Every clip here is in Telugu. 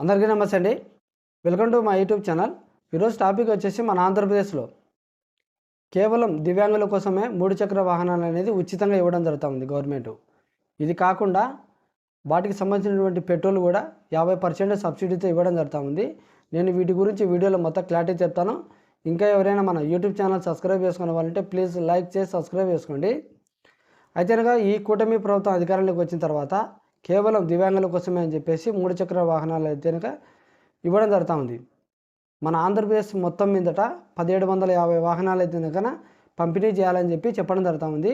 అందరికీ నమస్తే అండి. వెల్కమ్ టు మా యూట్యూబ్ ఛానల్. ఈరోజు టాపిక్ వచ్చేసి మన ఆంధ్రప్రదేశ్లో కేవలం దివ్యాంగుల కోసమే మూడు చక్ర వాహనాలు అనేది ఉచితంగా ఇవ్వడం జరుగుతుంది గవర్నమెంట్. ఇది కాకుండా వాటికి సంబంధించినటువంటి పెట్రోల్ కూడా యాభై పర్సెంట్ సబ్సిడీతో ఇవ్వడం జరుగుతుంది. నేను వీటి గురించి వీడియోలో మొత్తం క్లారిటీ చెప్తాను. ఇంకా ఎవరైనా మన యూట్యూబ్ ఛానల్ సబ్స్క్రైబ్ చేసుకునే వాళ్ళంటే ప్లీజ్ లైక్ చేసి సబ్స్క్రైబ్ చేసుకోండి. అయితే ఈ కూటమి ప్రభుత్వం అధికారంలోకి వచ్చిన తర్వాత కేవలం దివ్యాంగుల కోసమే అని చెప్పేసి మూడు చక్ర వాహనాలు అయితే కనుక ఇవ్వడం జరుగుతూ ఉంది. మన ఆంధ్రప్రదేశ్ మొత్తం మీదట పదిహేడు వందల యాభై వాహనాలు అయితే కనుక పంపిణీ చేయాలని చెప్పి చెప్పడం జరుగుతూ ఉంది.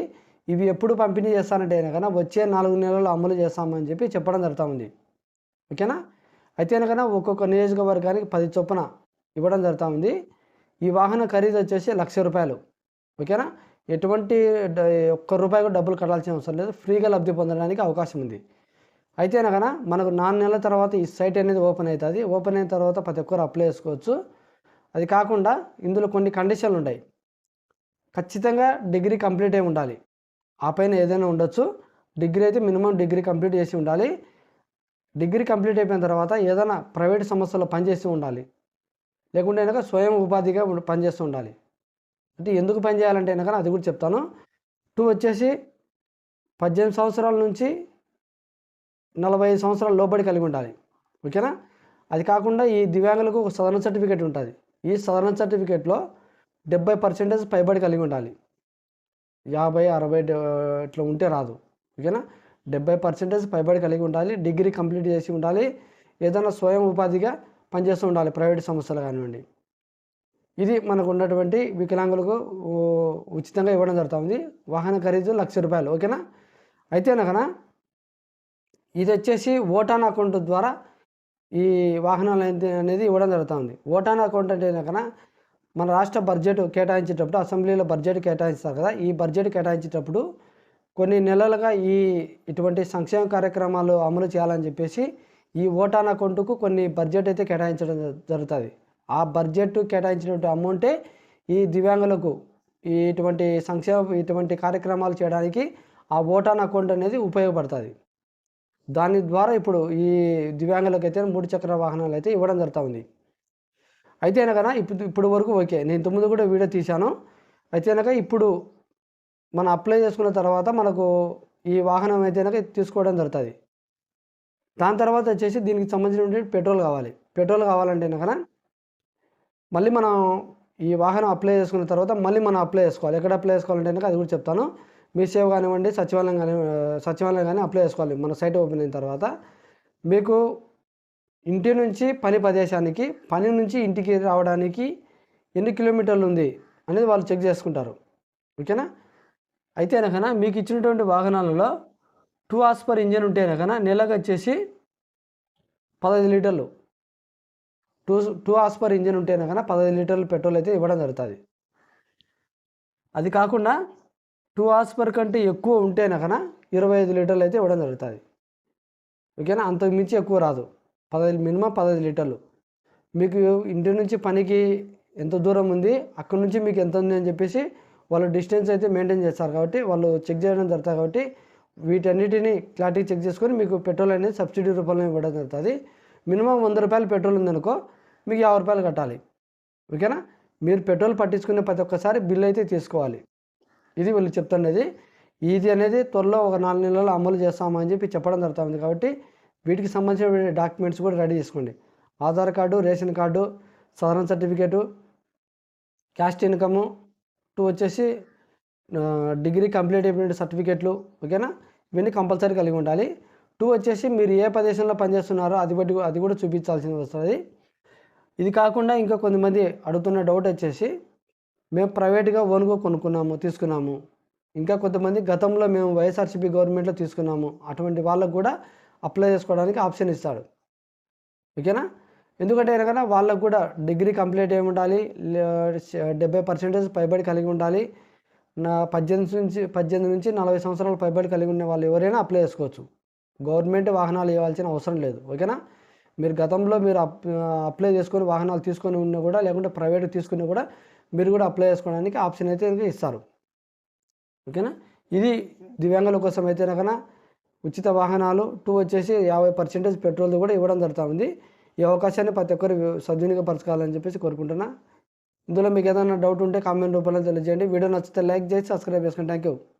ఇవి ఎప్పుడు పంపిణీ చేస్తానంటే కనుక వచ్చే నాలుగు నెలలు అమలు చేస్తామని చెప్పి చెప్పడం జరుగుతూ ఉంది. ఓకేనా? అయితే కనుక ఒక్కొక్క నియోజకవర్గానికి పది చొప్పున ఇవ్వడం జరుగుతూ ఉంది. ఈ వాహన ఖరీదు వచ్చేసి లక్ష రూపాయలు. ఓకేనా? ఎటువంటి ఒక్క రూపాయి కూడా డబ్బులు కట్టాల్సిన అవసరం లేదు. ఫ్రీగా లబ్ధి పొందడానికి అవకాశం ఉంది. అయితే కనుక మనకు నాలుగు నెలల తర్వాత ఈ సైట్ అనేది ఓపెన్ అవుతుంది. ఓపెన్ అయిన తర్వాత ప్రతి ఒక్కరు అప్లై చేసుకోవచ్చు. అది కాకుండా ఇందులో కొన్ని కండిషన్లు ఉంటాయి. ఖచ్చితంగా డిగ్రీ కంప్లీట్ అయి ఉండాలి. ఆ పైన ఏదైనా ఉండొచ్చు. డిగ్రీ అయితే మినిమం డిగ్రీ కంప్లీట్ చేసి ఉండాలి. డిగ్రీ కంప్లీట్ అయిపోయిన తర్వాత ఏదైనా ప్రైవేట్ సంస్థలో పనిచేసి ఉండాలి. లేకుంటే కనుక స్వయం ఉపాధిగా పనిచేస్తూ ఉండాలి. అంటే ఎందుకు పని చేయాలంటే కనుక అది కూడా చెప్తాను. టూ వచ్చేసి పద్దెనిమిది సంవత్సరాల నుంచి నలభై ఐదు సంవత్సరాల లోబడి కలిగి ఉండాలి. ఓకేనా? అది కాకుండా ఈ దివ్యాంగులకు ఒక సదరణ సర్టిఫికేట్ ఉంటుంది. ఈ సదరణ సర్టిఫికేట్లో డెబ్బై పర్సెంటేజ్ పైబడి కలిగి ఉండాలి. యాభై అరవై ఇట్లా ఉంటే రాదు. ఓకేనా? డెబ్బై పర్సెంటేజ్ పైబడి కలిగి ఉండాలి. డిగ్రీ కంప్లీట్ చేసి ఉండాలి. ఏదైనా స్వయం ఉపాధిగా పనిచేస్తూ ఉండాలి ప్రైవేట్ సంస్థలు కానివ్వండి. ఇది మనకు ఉన్నటువంటి వికలాంగులకు ఉచితంగా ఇవ్వడం జరుగుతుంది వాహన ఖరీదు లక్ష రూపాయలు. ఓకేనా? అయితే కనుక ఇది వచ్చేసి ఓటాన్ అకౌంట్ ద్వారా ఈ వాహనాలు అనేది అనేది ఇవ్వడం జరుగుతుంది. ఓటాన్ అకౌంట్ అంటే కనుక మన రాష్ట్ర బడ్జెట్ కేటాయించేటప్పుడు అసెంబ్లీలో బడ్జెట్ కేటాయిస్తారు కదా ఈ బడ్జెట్ కేటాయించేటప్పుడు కొన్ని నెలలుగా ఈ ఇటువంటి సంక్షేమ కార్యక్రమాలు అమలు చేయాలని చెప్పేసి ఈ ఓటాన్ అకౌంట్కు కొన్ని బడ్జెట్ అయితే కేటాయించడం జరుగుతుంది. ఆ బడ్జెట్ కేటాయించినటువంటి అమౌంటే ఈ దివ్యాంగులకు ఈ ఇటువంటి సంక్షేమ ఇటువంటి కార్యక్రమాలు చేయడానికి ఆ ఓటాన్ అకౌంట్ అనేది ఉపయోగపడుతుంది. దాని ద్వారా ఇప్పుడు ఈ దివ్యాంగులకు అయితే మూడు చక్ర వాహనాలు అయితే ఇవ్వడం జరుగుతూ ఉంది. అయితే అనగా ఇప్పుడు ఇప్పుడు వరకు ఓకే నేను తొమ్మిది కూడా వీడియో తీశాను. అయితే అనగా ఇప్పుడు మనం అప్లై చేసుకున్న తర్వాత మనకు ఈ వాహనం అయితే కనుక తీసుకోవడం జరుగుతుంది. దాని తర్వాత వచ్చేసి దీనికి సంబంధించిన పెట్రోల్ కావాలి. పెట్రోల్ కావాలంటే కనుక మళ్ళీ మనం ఈ వాహనం అప్లై చేసుకున్న తర్వాత మళ్ళీ మనం అప్లై చేసుకోవాలి. ఎక్కడ అప్లై చేసుకోవాలంటే కనుక అది కూడా చెప్తాను. మీ సేవ కానివ్వండి సచివాలయం కానీ సచివాలయం కానీ అప్లై చేసుకోవాలి. మన సైట్ ఓపెన్ అయిన తర్వాత మీకు ఇంటి నుంచి పని ప్రదేశానికి పని నుంచి ఇంటికి రావడానికి ఎన్ని కిలోమీటర్లు ఉంది అనేది వాళ్ళు చెక్ చేసుకుంటారు. ఓకేనా? అయితే అనకన మీకు ఇచ్చినటువంటి వాహనాలలో టూ అవర్స్ పర్ ఇంజన్ ఉంటే అనకన నెలకు వచ్చేసి పదహైదు లీటర్లు. Two two hours per engine ఉంటే కనుక పదహైదు లీటర్లు పెట్రోల్ అయితే ఇవ్వడం జరుగుతుంది. అది కాకుండా టూ అవర్స్ పర్ కంటే ఎక్కువ ఉంటే కనుక ఇరవై ఐదు లీటర్లు అయితే ఇవ్వడం జరుగుతుంది. ఓకేనా? అంతకు మించి ఎక్కువ రాదు. పదహైదు మినిమం పదహైదు లీటర్లు. మీకు ఇంటి నుంచి పనికి ఎంత దూరం ఉంది అక్కడ నుంచి మీకు ఎంత ఉంది అని చెప్పేసి వాళ్ళు డిస్టెన్స్ అయితే మెయింటైన్ చేస్తారు కాబట్టి వాళ్ళు చెక్ చేయడం జరుగుతుంది కాబట్టి వీటన్నిటిని క్లారిటీ చెక్ చేసుకొని మీకు పెట్రోల్ అనేది సబ్సిడీ రూపంలో ఇవ్వడం జరుగుతుంది. మినిమం వంద రూపాయలు పెట్రోల్ ఉందనుకో మీకు యాభై రూపాయలు కట్టాలి. ఓకేనా? మీరు పెట్రోల్ పట్టించుకునే ప్రతి ఒక్కసారి బిల్ అయితే తీసుకోవాలి. ఇది వీళ్ళు చెప్తున్నది ఇది అనేది త్వరలో ఒక నాలుగు నెలలు అమలు చేస్తామని చెప్పి చెప్పడం జరుగుతుంది కాబట్టి వీటికి సంబంధించిన డాక్యుమెంట్స్ కూడా రెడీ చేసుకోండి. ఆధార్ కార్డు రేషన్ కార్డు సదరన్ సర్టిఫికేటు క్యాస్ట్ ఇన్కము టూ వచ్చేసి డిగ్రీ కంప్లీట్ అయిపోయిన సర్టిఫికేట్లు ఓకేనా? ఇవన్నీ కంపల్సరీ కలిగి ఉండాలి. టూ వచ్చేసి మీరు ఏ ప్రదేశంలో పనిచేస్తున్నారో అది బట్టి అది కూడా చూపించాల్సి వస్తుంది ఇది కాకుండా ఇంకా కొంతమంది అడుగుతున్న డౌట్ వచ్చేసి మేము ప్రైవేట్గా ఓన్గా కొనుక్కున్నాము తీసుకున్నాము. ఇంకా కొంతమంది గతంలో మేము వైఎస్ఆర్సీపీ గవర్నమెంట్లో తీసుకున్నాము. అటువంటి వాళ్ళకు కూడా అప్లై చేసుకోవడానికి ఆప్షన్ ఇస్తాడు. ఓకేనా? ఎందుకంటే కనుక వాళ్ళకు కూడా డిగ్రీ కంప్లీట్ అయి ఉండాలి లే- డెబ్బై పర్సెంటేజ్ పైబడి కలిగి ఉండాలి. నా పద్దెనిమిది నుంచి పద్దెనిమిది నుంచి నలభై సంవత్సరాల పైబడి కలిగి ఉన్న వాళ్ళు ఎవరైనా అప్లై చేసుకోవచ్చు. గవర్నమెంట్ వాహనాలు ఇవ్వాల్సిన అవసరం లేదు. ఓకేనా? మీరు గతంలో మీరు అప్ అప్లై చేసుకొని వాహనాలు తీసుకొని ఉన్నా కూడా లేకుంటే ప్రైవేట్ తీసుకున్నా కూడా మీరు కూడా అప్లై చేసుకోవడానికి ఆప్షన్ అయితే ఇస్తారు. ఓకేనా? ఇది దివ్యాంగుల కోసం అయితే కనుక ఉచిత వాహనాలు టూ వచ్చేసి యాభై పర్సెంటేజ్ పెట్రోల్ కూడా ఇవ్వడం జరుగుతుంది. ఈ అవకాశాన్ని ప్రతి ఒక్కరు సద్వినియోగపరచుకోవాలని చెప్పేసి కోరుకుంటున్నా. ఇందులో మీకు ఏదైనా డౌట్ ఉంటే కామెంట్ రూపంలో తెలియజేయండి. వీడియో నచ్చితే లైక్ చేసి సబ్స్క్రైబ్ చేసుకోండి థ్యాంక్ యూ